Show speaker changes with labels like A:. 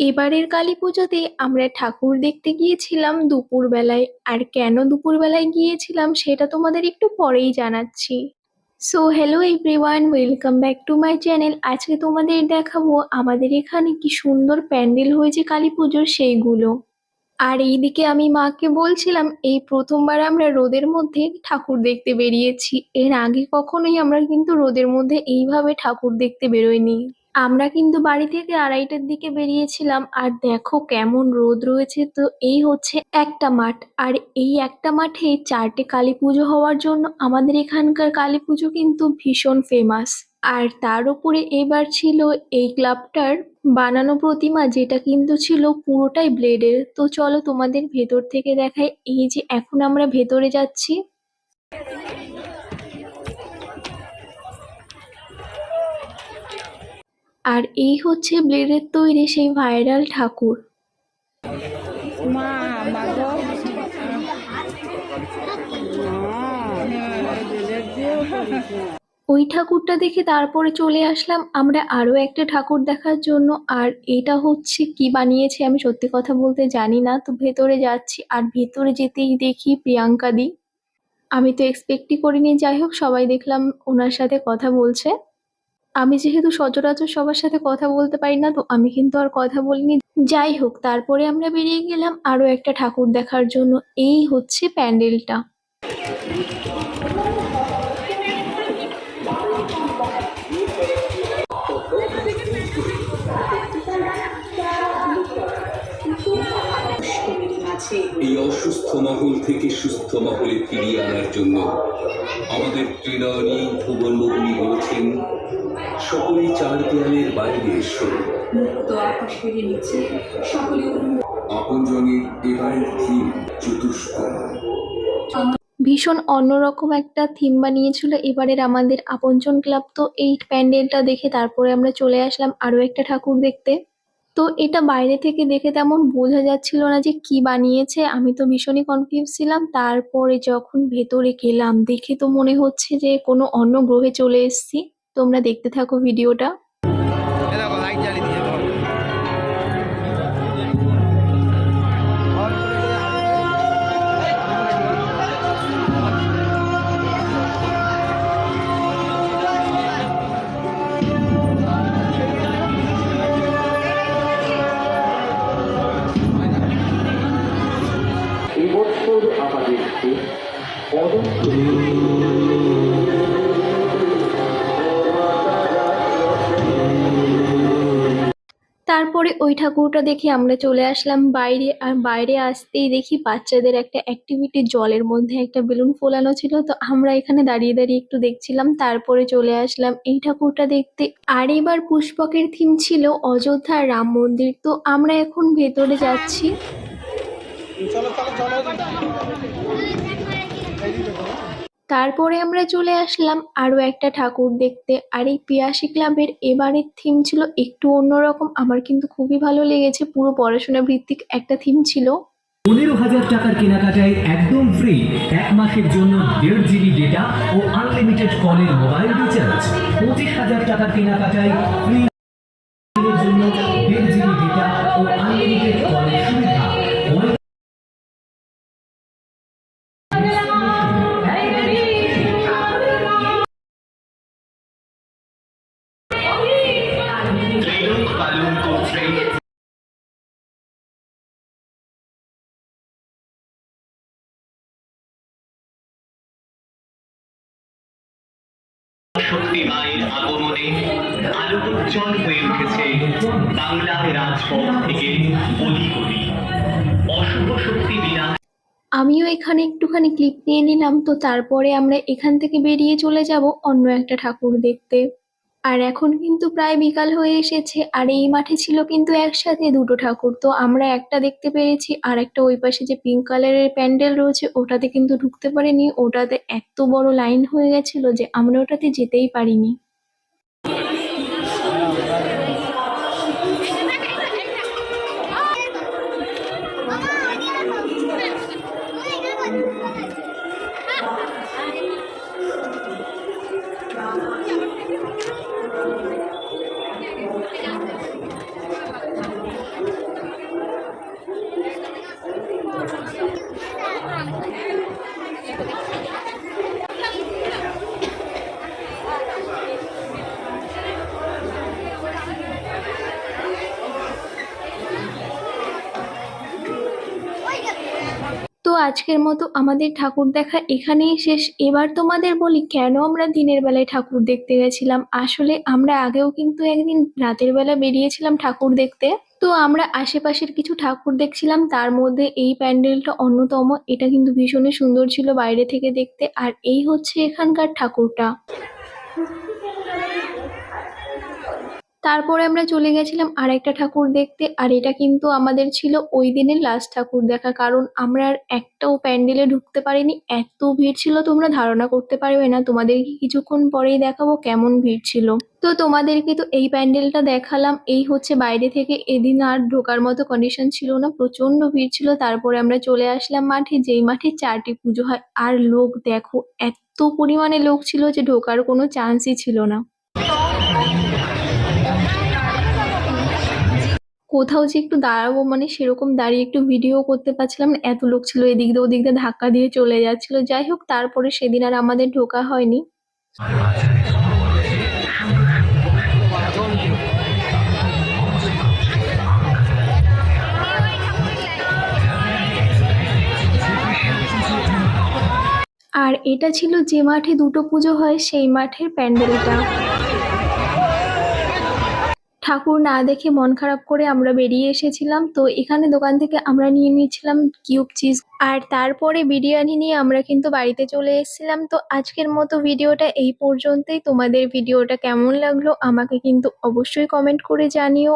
A: এবারের কালী পুজোতে আমরা ঠাকুর দেখতে গিয়েছিলাম দুপুরবেলায়। আর কেন দুপুরবেলায় গিয়েছিলাম সেটা তোমাদের একটু পরেই জানাচ্ছি। So hello everyone welcome back to my channel আজকে তোমাদের দেখাবো আমাদের এখানে কি সুন্দর প্যান্ডেল হয়েছে কালী পুজোর সেইগুলো। আর এইদিকে আমি মাকে বলছিলাম, এই প্রথমবার আমরা রোদের মধ্যে ঠাকুর দেখতে বেরিয়েছি। এর আগে কখনোই আমরা কিন্তু রোদের মধ্যে এইভাবে ঠাকুর দেখতে বেরোইনি। আমরা কিন্তু বাড়ি থেকে আড়াইটার দিকে বেরিয়েছিলাম, আর দেখো কেমন রোদ রয়েছে। তো এই হচ্ছে একটা মাঠ, আর এই একটা মাঠে চারটে কালী পুজো হওয়ার জন্য আমাদের এখানকার কালী পুজো কিন্তু ভীষণ ফেমাস আর তার উপরে এবার ছিল এই ক্লাবটার বানানো প্রতিমা, যেটা কিন্তু ছিল পুরোটাই ব্লেডের। তো চলো তোমাদের ভেতর থেকে দেখাই, এই যে এখন আমরা ভেতরে যাচ্ছি। আর এই হচ্ছে ব্লেডের তৈরি সেই ভাইরাল ঠাকুর।
B: মা
A: ওই ঠাকুরটা দেখে তারপরে চলে আসলাম আমরা আরও একটা ঠাকুর দেখার জন্য আর এটা হচ্ছে কি বানিয়েছে আমি সত্যি কথা বলতে জানি না তো ভেতরে যাচ্ছি আর ভেতরে যেতেই দেখি প্রিয়াঙ্কা দি। আমি তো এক্সপেক্টই করিনি যাই হোক সবাই দেখলাম ওনার সাথে কথা বলছে। আমি যেহেতু সচরাচর সবার সাথে কথা বলতে পারি না, তো আমি কিন্তু আর কথা বলিনি। যাই হোক, তারপরে আমরা বেরিয়ে গেলাম আরও একটা ঠাকুর দেখার জন্য। এই হচ্ছে প্যান্ডেলটা।
C: এই অসুস্থ মহল থেকে সুস্থ মহলে ফিরিয়ে আনার জন্য আমাদের ত্রিনয়নী ভুবন মোহিনী বলেছেন সকলেই চার দেয়ালের বাইরে এসো।
D: মুক্ত আকাশের নিচে সকলে
C: আপনজনের এবারের থিম চতুষ্কোণ
A: ভীষণ অন্যরকম একটা থিম বানিয়েছিল এবারের আমাদের আপনজন ক্লাব। তো এই প্যান্ডেলটা দেখে তারপরে আমরা চলে আসলাম আরও একটা ঠাকুর দেখতে। তো এটা বাইরে থেকে দেখে তেমন বোঝা যাচ্ছিল না যে কি বানিয়েছে আমি তো ভীষণই কনফিউজ ছিলাম। তারপরে যখন ভেতরে গেলাম দেখে তো মনে হচ্ছে যে কোনো অন্য গ্রহে চলে এসেছি। তোমরা দেখতে থাকো ভিডিওটা।
B: দেখো লাইট
E: এবছর আমাদেরকে পদক্ষেপ
A: ওই ঠাকুরটা দেখে আমরা চলে আসলাম বাইরে, আর বাইরে আসতেই দেখি বাচ্চাদের একটা অ্যাক্টিভিটি জলের মধ্যে একটা বেলুন ফোলানো ছিল। তো আমরা এখানে দাঁড়িয়ে দাঁড়িয়ে একটু দেখছিলাম, তারপরে চলে আসলাম। এই ঠাকুরটা দেখতে আর এবার পুষ্পকের থিম ছিল অযোধ্যা রাম মন্দির। তো আমরা এখন ভেতরে যাচ্ছি। তারপরে আমরা চলে আসলাম আরও একটা ঠাকুর দেখতে। আর এই পিয়াসী ক্লাবের এবারের থিম ছিল একটু অন্যরকম। আমার কিন্তু খুবই ভালো লেগেছে, পুরো পড়াশোনা ভিত্তিক একটা থিম ছিল।
F: পনেরো হাজার টাকার কেনাকাটায় একদম ফ্রি এক মাসের জন্য দেড় জিবি ডেটা ও আনলিমিটেড কলের মোবাইল রিচার্জ পঁচিশ হাজার টাকার কেনাকাটায় ফ্রি জন্য দেড়
G: শক্তি মায়ের আগমনে হয়ে উঠেছে বাংলার রাজপথ থেকে অলি গলি অশুভ শক্তি বিরাজ
A: আমিও এখানে একটুখানি ক্লিপ নিয়ে নিলাম, তো তারপরে আমরা এখান থেকে বেরিয়ে চলে যাব অন্য একটা ঠাকুর দেখতে। আর এখন কিন্তু প্রায় বিকাল হয়ে এসেছে আর এই মাঠে ছিল কিন্তু একসাথে দুটো ঠাকুর। তো আমরা একটা দেখতে পেরেছি আর একটা ওই পাশে যে পিঙ্ক কালারের প্যান্ডেল রয়েছে, ওটাতে কিন্তু ঢুকতে পারিনি। ওটাতে এত বড় লাইন হয়ে গেছিল যে আমরা ওটাতে যেতেই পারিনি। আজকের মতো আমাদের ঠাকুর দেখা এখানেই শেষ। এবার তোমাদের বলি, কেন আমরা দিনের বেলায় ঠাকুর দেখতে গেছিলাম? আসলে আমরা আগেও কিন্তু একদিন রাতের বেলা বেরিয়েছিলাম ঠাকুর দেখতে। তো আমরা আশেপাশের কিছু ঠাকুর দেখছিলাম, তার মধ্যে এই প্যান্ডেলটা অন্যতম। এটা কিন্তু ভীষণই সুন্দর ছিল বাইরে থেকে দেখতে। আর এই হচ্ছে এখানকার ঠাকুরটা। তারপরে আমরা চলে গেছিলাম আরেকটা ঠাকুর দেখতে, আর এটা কিন্তু আমাদের ছিল ওই দিনের লাস্ট ঠাকুর দেখা কারণ আমরা আর একটাও প্যান্ডেলে ঢুকতে পারিনি। এত ভিড় ছিল, তোমরা ধারণা করতে পারবে না। তোমাদেরকে কিছুক্ষণ পরেই দেখাবো কেমন ভিড় ছিল। তো তোমাদেরকে তো এই প্যান্ডেলটা দেখালাম। এই হচ্ছে বাইরে থেকে এদিন আর ঢোকার মতো কন্ডিশন ছিল না। প্রচণ্ড ভিড় ছিল। তারপরে আমরা চলে আসলাম মাঠে। যেই মাঠে চারটি পুজো হয়। আর লোক দেখো, এত পরিমাণে লোক ছিল যে ঢোকার কোনো চান্সই ছিল না। কোথাও যে একটু দাঁড়াবো মানে সেরকম দাঁড়িয়ে একটু ভিডিও করতে পারছিলাম এত লোক ছিল এদিক দিয়ে ওদিক দিয়ে ধাক্কা দিয়ে চলে যাচ্ছিল। যাই হোক, তারপরে সেদিন আর আমাদের ঢোকা হয়নি। আর এটা ছিল যে মাঠে দুটো পুজো হয়, সেই মাঠের প্যান্ডেলটা। ঠাকুর না দেখে মন খারাপ করে আমরা বেরিয়ে এসেছিলাম। তো এখানে দোকান থেকে আমরা নিয়ে নিয়েছিলাম কিউব চিজ আর তারপরে বিরিয়ানি নিয়ে আমরা কিন্তু বাড়িতে চলে এসেছিলাম। তো আজকের মতো ভিডিওটা এই পর্যন্তই। তোমাদের ভিডিওটা কেমন লাগল আমাকে কিন্তু অবশ্যই কমেন্ট করে জানিও।